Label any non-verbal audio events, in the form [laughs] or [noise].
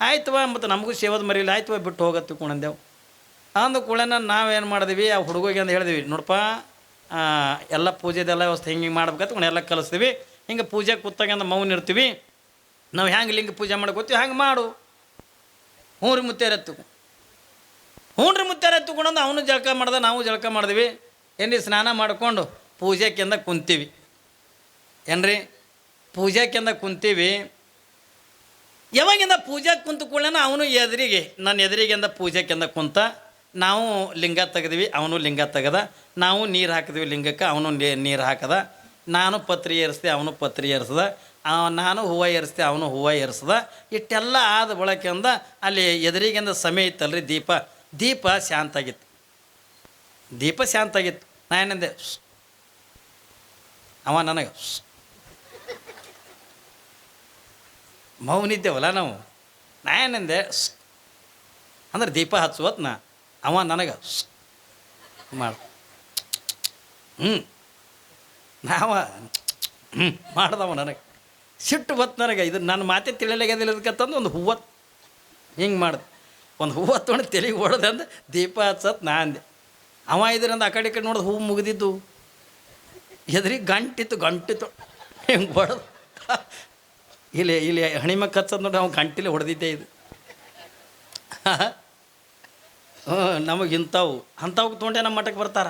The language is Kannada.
ಆಯ್ತವ ಮತ್ತು ನಮಗೂ ಸೇವದ ಮರಿಲ್ಲ ಆಯ್ತವ ಬಿಟ್ಟು ಹೋಗತ್ತು ಕುಣಂದೆವು ಅಂದ ಕೂಡನ ನಾವೇನು ಮಾಡಿದ್ವಿ, ಆ ಹುಡುಗಿಗೆ ಅಂತ ಹೇಳಿದ್ವಿ, ನೋಡಪ್ಪ ಎಲ್ಲ ಪೂಜೆದೆಲ್ಲ ವ್ಯವಸ್ಥೆ ಹಿಂಗೆ ಹಿಂಗೆ ಕುಣ ಎಲ್ಲ ಕಲಿಸ್ತೀವಿ. ಹಿಂಗೆ ಪೂಜೆ ಕೂತಾಗ ಮೌನ ಇರ್ತೀವಿ. ನಾವು ಹ್ಯಾಂಗೆ ಲಿಂಗ ಪೂಜೆ ಮಾಡ್ಕೋತೀವಿ, ಹಂಗೆ ಮಾಡು. ಹ್ಞೂ ರೀ ಮುತ್ತೇರತ್ತು ಹ್ಞೂ ರೀ ಮುತ್ತೇರತ್ತು ಎತ್ತುಕೊಂಡು ಅವನು ಜಳಕ ಮಾಡ್ದೆ, ನಾವು ಜಳಕ ಮಾಡಿದ್ವಿ. ಏನ್ರಿ, ಸ್ನಾನ ಮಾಡ್ಕೊಂಡು ಕೆಂದ ಕುಂತೀವಿ. ಏನ್ರಿ ಪೂಜೆಕ್ಕಿಂದ ಕುಂತೀವಿ. ಯಾವಾಗಿಂದ ಪೂಜೆಗೆ ಕುಂತ ಕೂಡಲೇ ಅವನು ಎದುರಿಗೆ, ನನ್ನ ಎದುರಿಗಿಂದ ಪೂಜೆಕ್ಕಿಂದ ಕುಂತ, ನಾವು ಲಿಂಗ ತೆಗೆದ್ವಿ, ಅವನು ಲಿಂಗ ತೆಗೆದ, ನಾವು ನೀರು ಹಾಕಿದ್ವಿ ಲಿಂಗಕ್ಕೆ, ಅವನು ನೀರು ಹಾಕದ. ನಾನು ಪತ್ರಿ ಏರಿಸ್ದೆ, ಅವನು ಪತ್ರಿ ಏರಿಸ್ದ. ನಾನು ಹೂವು ಏರಿಸ್ದೆ, ಅವನು ಹೂವು ಏರಿಸ್ದ. ಇಷ್ಟೆಲ್ಲ ಆದ ಬಳಕೆಯಿಂದ ಅಲ್ಲಿ ಎದುರಿಗಿಂದ ಸಮಯ ಇತ್ತಲ್ರಿ, ದೀಪ. ದೀಪ ಶಾಂತ ಆಗಿತ್ತು ದೀಪ ಶಾಂತ ಆಗಿತ್ತು ನಾ ಏನಂದೆ. ಅವ ನನಗೆ ಮೌನಿದ್ದೇವಲ್ಲ ನಾವು ನಾ ಏನಂದೆ. ಅಂದ್ರೆ ದೀಪ ಹಚ್ಚುವತ್ ನಾ ಅವ ನನಗೆ. ಮಾಡ ಹ್ಞೂ ನಾವ ಹ್ಞೂ ಮಾಡ್ದವ ನನಗೆ ಸಿಟ್ಟು ಬತ್ತು ನನಗೆ, ಇದು ನನ್ನ ಮಾತೆ ತಿಳಿಯಲಾಗ್ಯದಿಲ್ಲದಕ್ಕಂತಂದು ಒಂದು ಹೂವು ಹಿಂಗೆ ಮಾಡ್ದೆ ಒಂದು ಹೂವು ತೊಗೊಂಡು ತೆಲಿ ಹೊಡೆದೆ ಅಂದು, ದೀಪ ಹಚ್ಚತ್ ನಾ ಅಂದೆ ಅವ ಇದ್ರಿಂದ ಆ ಕಡೆ ಕಡೆ ನೋಡಿದ ಹೂವು ಮುಗಿದಿದ್ದು ಎದ್ರಿಗೆ ಗಂಟಿತ್ತು ಗಂಟಿತ್ತು, ಹಿಂಗೆ ಹೊಡೆದು ಇಲ್ಲಿ ಇಲ್ಲಿ ಹಣಿಮಕ್ ಹಚ್ಚದ್ ನೋಡಿ ಅವ್ನು ಗಂಟಿಲಿ ಹೊಡೆದಿದ್ದೆ ಇದು. [laughs] ಹ್ಞೂ ನಮಗೆ ಇಂಥವು. ಅಂಥವು ತೊಗೊಂಡೆ ನಮ್ಮ ಮಠಕ್ಕೆ ಬರ್ತಾರ.